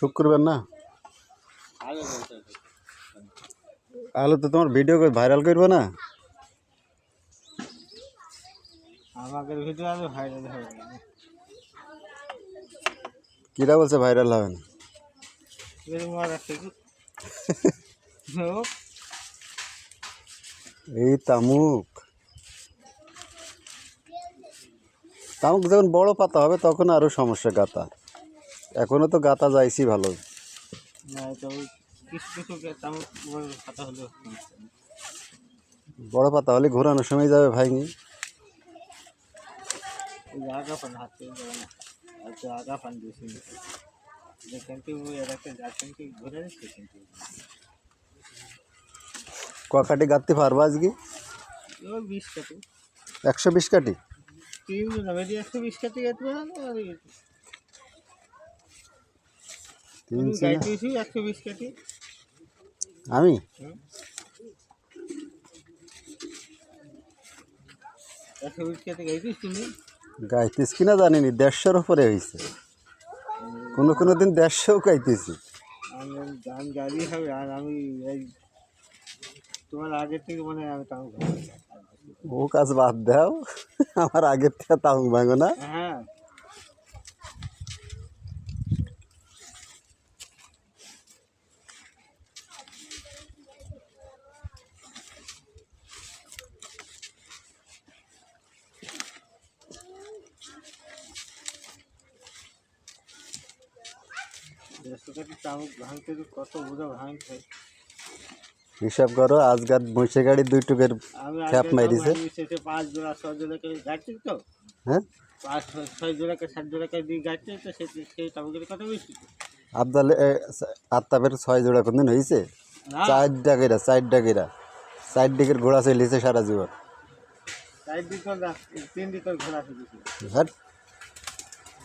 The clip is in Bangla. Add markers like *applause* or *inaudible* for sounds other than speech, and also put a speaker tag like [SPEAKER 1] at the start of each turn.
[SPEAKER 1] শুক্রবার না? আলো তো তোমার ভিডিও করে ভাইরাল করব না?
[SPEAKER 2] আমাদের ভিডিও আমি ভাইরাল হবে।
[SPEAKER 1] কিরা বলছে ভাইরাল হবে না? *laughs* এই তামুক। তামুক যখন বড় পাতা হবে তখন আরও সমস্যা গাতা এখনও তো গাতা যাইছি ভালো।
[SPEAKER 2] বড়
[SPEAKER 1] পাতা হলে ঘোরানোর সময় যাবে ভাইনি।
[SPEAKER 2] ওই যে আগা পান হাত থেকে যাবে না। আর তো আগা পান বেশি যেখান থেকে ওই আর একটা যাচ্ছেন কি ঘুরে যাচ্ছে কিন্তু।
[SPEAKER 1] ককাটি গাঁততে পারব আজকে?
[SPEAKER 2] কাটি।
[SPEAKER 1] একশো বিশ কাটি?
[SPEAKER 2] একশো বিশ কাটি
[SPEAKER 1] আমি
[SPEAKER 2] গাইতিস
[SPEAKER 1] কিনা জানিনি দেড়শোর উপরে হয়েছে কোনো কোনো দিন দেড়শোও গাইতেছি।
[SPEAKER 2] গান হবে আর আমি তোমার আগে থেকে মনে হয় আমি তাও
[SPEAKER 1] ও কাজ বাদ দাও আমার আগের থেকে তামুক ভাঙো না। হিসাব করো আজকাল মহিষে গাড়ি দুই টুকের খ্যাপ মারিছে।
[SPEAKER 2] পাঁচ জোড়া ছয় জোড়া করে গাড়ছি তো?
[SPEAKER 1] হ্যাঁ?
[SPEAKER 2] পাঁচ ছয়- ছয় জোড়া করে সাত জোড়া করে দিয়ে গাড়ছি তো সেই সেই চামচের কথা বলছি
[SPEAKER 1] আবদালে আত্মাপের ছয় জোড়া কোনদিন হয়েছে চার ডাকেরা চার ডাকেরা চার দিকের ঘোড়া চলেছে সারা জীবন।
[SPEAKER 2] চার দিক তিন দিক করে ঘোরা শিখেছি
[SPEAKER 1] হ্যাঁ